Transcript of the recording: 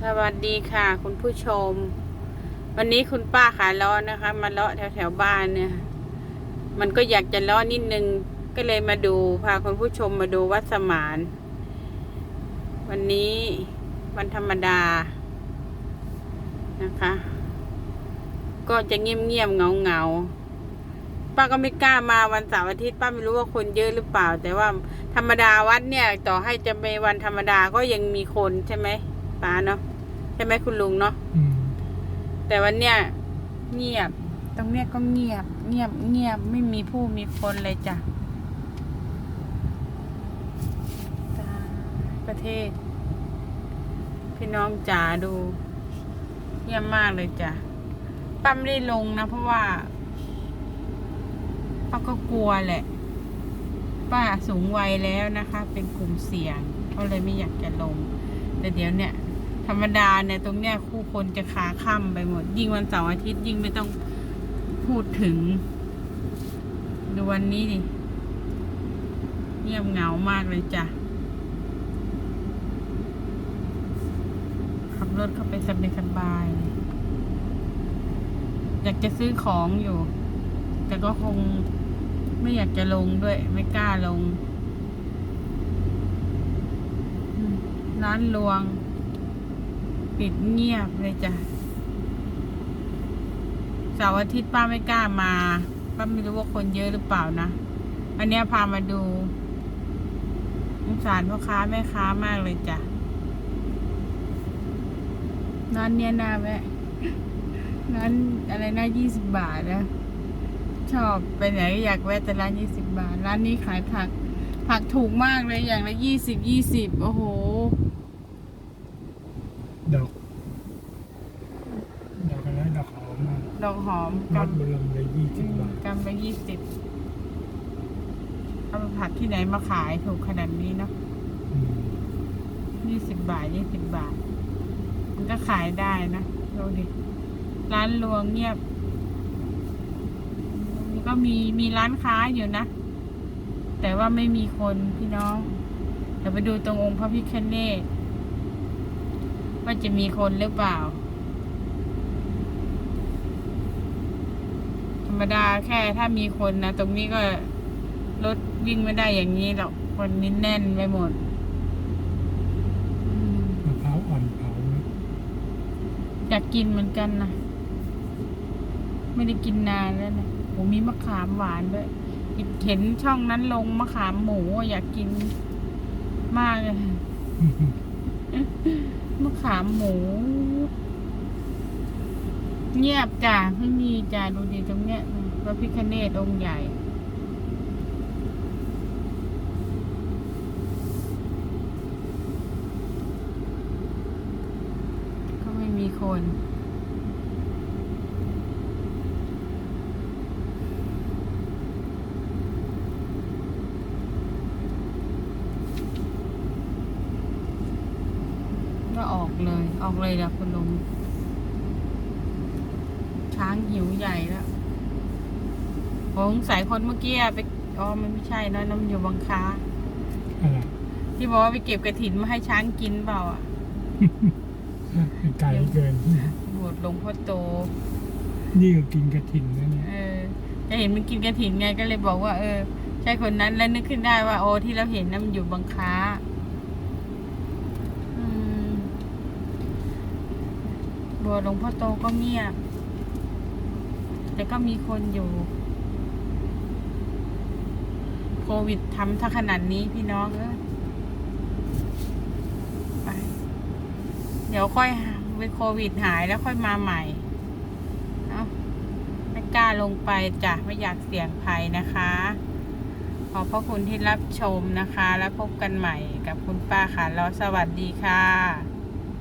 สวัสดีค่ะ คุณผู้ชม วันนี้คุณป้าขายล้อนะคะ มาเลาะแถวแถวๆบ้านเนี่ย มันก็อยากจะล้อนิดนึง ก็เลยมาดูพาคุณผู้ชมมาดูวัดสมาน วันนี้วันธรรมดานะคะ ก็จะเงียบเงียบๆเงาเงาๆป้าก็ไม่กล้ามาวันเสาร์อาทิตย์ป้าไม่รู้ว่าคนเยอะหรือเปล่า แต่ว่าธรรมดาวัดเนี่ย ต่อให้จะเป็นวันธรรมดาก็ยังมีคนใช่ไหม ป้าเนาะใช่ไหมคุณลุงเนาะอืมแต่วันเนี้ยเงียบ ตรงเนี้ยก็เงียบ เงียบเงียบไม่มีผู้มีคนเลยจ้ะตายประเทศ พี่น้องจ๋าดู เงียบมากเลยจ้ะป้าไม่ได้ลงนะเพราะว่าป้าก็กลัวแหละ ป้าสูงวัยแล้วนะคะ เป็นกลุ่มเสี่ยงก็เลยไม่อยากจะลง แต่เดี๋ยวเนี่ย ธรรมดาเนี่ยตรงเนี้ยคู่คนจะขาค่ำไปหมด ยิ่งวันเสาร์อาทิตย์ยิ่งไม่ต้องพูดถึง ดูวันนี้ดิเงียบเหงามากเลยจ้ะ ขับรถเข้าไปสบายสบายเลยอยากจะซื้อของอยู่ แต่ก็คงไม่อยากจะลงด้วย ไม่กล้าลง ร้านรวง ปิดเงียบเลยจ้ะเสาร์อาทิตย์ป้าไม่กล้ามาป้าไม่รู้ว่าคนเยอะหรือเปล่านะอันเนี้ยพามาดูสงสารพ่อค้าแม่ค้ามากเลยจ้ะร้านเนี้ยน่าแวะร้านอะไรนะยี่สิบบาทนะชอบไปไหนอยากแวะแต่ร้านยี่สิบบาท ร้านนี้ขายผัก ผักถูกมากเลยอย่างละยี่สิบยี่สิบโอ้โห ดอก ดอกอะไรดอกหอมอะดอกหอมมักัดบเบลมเลยยี่สิบบาทกำละยี่สิบเอาไปผักที่ไหนมาขายถูกขนาดนี้เนาะอืมยี่สิบบาทยี่สิบบาท มันก็ขายได้นะดูดิ ร้านรวงเงียบแล้วก็มีมีร้านค้าอยู่นะ แต่ว่าไม่มีคนพี่น้อง เดี๋ยวไปดูตรงองค์พระพิฆเนศ ว่าจะมีคนหรือเปล่า ธรรมดาแค่ถ้ามีคนนะ ตรงนี้ก็รถวิ่งไม่ได้อย่างนี้หรอก คนนี้แน่นไปหมดอืมมะพร้าวอ่อนเผานะอยากกินเหมือนกันนะ ไม่ได้กินนานแล้วนะโหมีมะขามหวานด้วยเห็นช่องนั้นลงมะขามหมูอยากกินมากเลย มะขามหมู เงียบจ้ะไม่มีจ้ะดูดีตรงเนี้ยพระพิคเนตองค์ใหญ่ก็ไม่มีคน ก็ออก เลย ออกเลยละคุณลุง ช้างหิวใหญ่แล้วสงสัยคนเมื่อกี้อะไป อ๋อ มันไม่ใช่นะน้ำอยู่บางค้าอะไรที่บอกว่าไปเก็บกระถินมาให้ช้างกินเปล่าอะไกลเกิน บวชหลวงพ่อโต นี่ก็กินกระถินนะเนี่ยเออจะเห็นมันกินกระถินไงก็เลยบอกว่า เออ ใช่คนนั้นแล้วนึกขึ้นได้ว่า โอ้ที่เราเห็นน้ำอยู่บางค้า อืม บวหลวงพ่อโตก็เงียบ แต่ก็มีคนอยู่ โควิดทำถ้าขนาดนี้พี่น้องเออไป เดี๋ยวค่อยไปโควิดหายแล้วค่อยมาใหม่ เอาไม่กล้าลงไปจ้ะ ไม่อยากเสี่ยงภัยนะคะ ขอบพระคุณที่รับชมนะคะ แล้วพบกันใหม่กับคุณป้าค่ะแล้วสวัสดีค่ะ